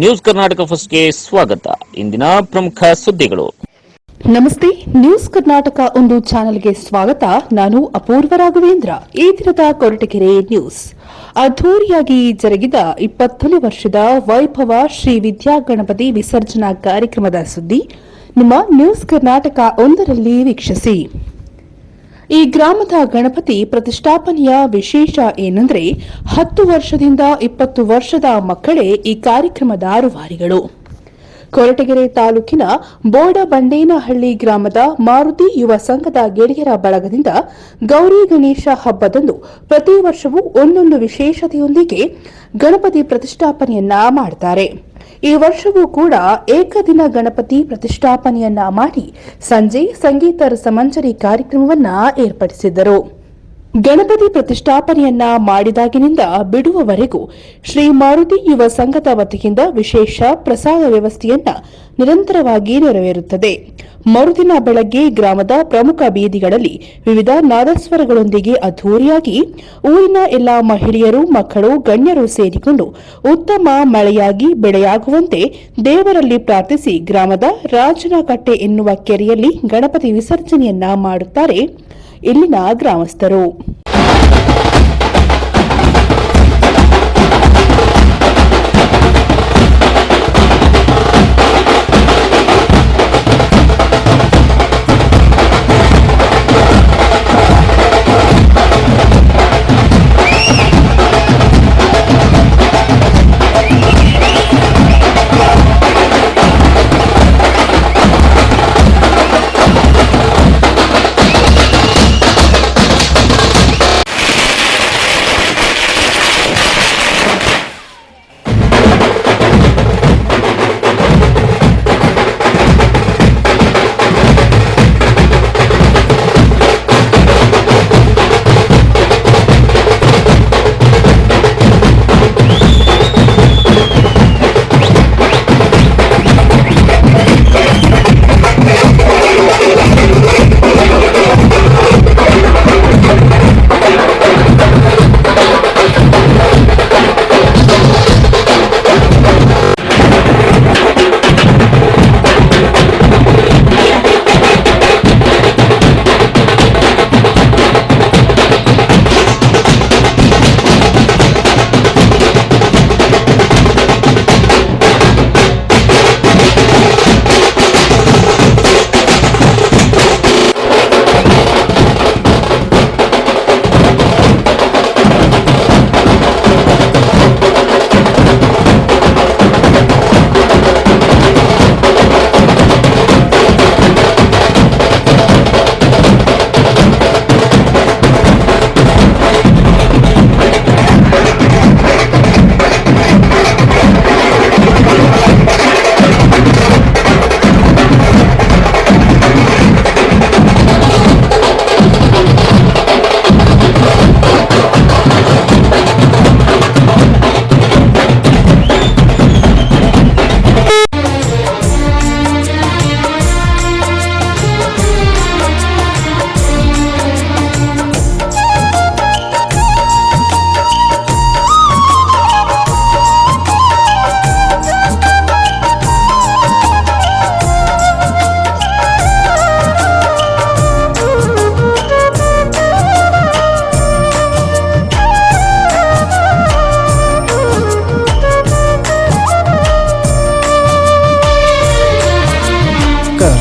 News Karnataka ಫಸ್ಟ್ಗೆ ಸ್ವಾಗತ. ಇಂದಿನ ಪ್ರಮುಖ ಸುದ್ದಿಗಳು. ನಮಸ್ತೆ, ನ್ಯೂಸ್ ಕರ್ನಾಟಕ ಒಂದು ಚಾನೆಲ್ಗೆ ಸ್ವಾಗತ. ನಾನು ಅಪೂರ್ವ ರಾಘವೇಂದ್ರ. ಈ ದಿನದ ಕೊರಟಗೆರೆ ನ್ಯೂಸ್. ಅದ್ದೂರಿಯಾಗಿ ಜರುಗಿದ ಇಪ್ಪತ್ತನೇ ವರ್ಷದ ವೈಭವ ಶ್ರೀ ವಿದ್ಯಾ ಗಣಪತಿ ವಿಸರ್ಜನಾ ಕಾರ್ಯಕ್ರಮದ ಸುದ್ದಿ. ನಿಮ್ಮ ನ್ಯೂಸ್ ಕರ್ನಾಟಕ ಒಂದರಲ್ಲಿ ವೀಕ್ಷಿಸಿ. ಈ ಗ್ರಾಮದ ಗಣಪತಿ ಪ್ರತಿಷ್ಠಾಪನೆಯ ವಿಶೇಷ ಏನೆಂದರೆ ಹತ್ತು ವರ್ಷದಿಂದ ಇಪ್ಪತ್ತು ವರ್ಷದ ಮಕ್ಕಳೇ ಈ ಕಾರ್ಯಕ್ರಮದ ರೂವಾರಿಗಳು ಕೊರಟಗೆರೆ ತಾಲೂಕಿನ ಬೋಡಬಂಡೇನಹಳ್ಳಿ ಗ್ರಾಮದ ಮಾರುತಿ ಯುವ ಸಂಘದ ಗೆಳೆಯರ ಬಳಗದಿಂದ ಗೌರಿ ಗಣೇಶ ಹಬ್ಬದಂದು ಪ್ರತಿ ವರ್ಷವೂ ಒಂದೊಂದು ವಿಶೇಷತೆಯೊಂದಿಗೆ ಗಣಪತಿ ಪ್ರತಿಷ್ಠಾಪನೆಯನ್ನ ಮಾಡುತ್ತಾರೆ ಈ ವರ್ಷವೂ ಕೂಡ ಏಕದಿನ ಗಣಪತಿ ಪ್ರತಿಷ್ಠಾಪನೆಯನ್ನ ಮಾಡಿ ಸಂಜೆ ಸಂಗೀತ ರಸಮಂಜರಿ ಕಾರ್ಯಕ್ರಮವನ್ನ ಏರ್ಪಡಿಸಿದ್ದರು. ಗಣಪತಿ ಪ್ರತಿಷ್ಠಾಪನೆಯನ್ನ ಮಾಡಿದಾಗಿನಿಂದ ಬಿಡುವವರೆಗೂ ಶ್ರೀ ಮಾರುತಿ ಯುವ ಸಂಘದ ವತಿಯಿಂದ ವಿಶೇಷ ಪ್ರಸಾದ ವ್ಯವಸ್ಥೆಯನ್ನ ನಿರಂತರವಾಗಿ ನೆರವೇರುತ್ತದೆ. ಮರುದಿನ ಬೆಳಗ್ಗೆ ಗ್ರಾಮದ ಪ್ರಮುಖ ಬೀದಿಗಳಲ್ಲಿ ವಿವಿಧ ನಾದಸ್ವರಗಳೊಂದಿಗೆ ಅದ್ಧೂರಿಯಾಗಿ ಊರಿನ ಎಲ್ಲಾ ಮಹಿಳೆಯರು, ಮಕ್ಕಳು, ಗಣ್ಯರು ಸೇರಿಕೊಂಡು ಉತ್ತಮ ಮಳೆಯಾಗಿ ಬೆಳೆಯಾಗುವಂತೆ ದೇವರಲ್ಲಿ ಪ್ರಾರ್ಥಿಸಿ ಗ್ರಾಮದ ರಾಜನಕಟ್ಟೆ ಎನ್ನುವ ಕೆರೆಯಲ್ಲಿ ಗಣಪತಿ ವಿಸರ್ಜನೆಯನ್ನ ಮಾಡುತ್ತಾರೆ. ಇಲ್ಲಿನ ಗ್ರಾಮಸ್ಥರು.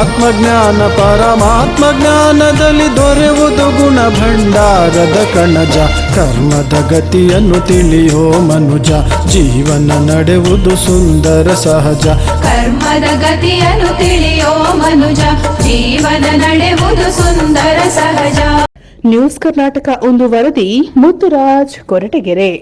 ಆತ್ಮಜ್ಞಾನ ಪರಮಾತ್ಮ ಜ್ಞಾನದಲ್ಲಿ ದೊರೆಯುವುದು ಗುಣ ಭಂಡಾರದ ಕಣಜ. ಕರ್ಮದ ಗತಿಯನ್ನು ತಿಳಿಯೋ ಮನುಜ. ಜೀವನ ನಡೆಯುವುದು ಸುಂದರ ಸಹಜ. ಕರ್ಮದ ಗತಿಯನ್ನು ತಿಳಿಯೋ ಮನುಜ. ಜೀವನ ನಡೆಯುವುದು ಸುಂದರ ಸಹಜ. ನ್ಯೂಸ್ ಕರ್ನಾಟಕ ಒಂದು ವರದಿ ಮುತ್ತುರಾಜ್ ಕೊರಟಗೆರೆ.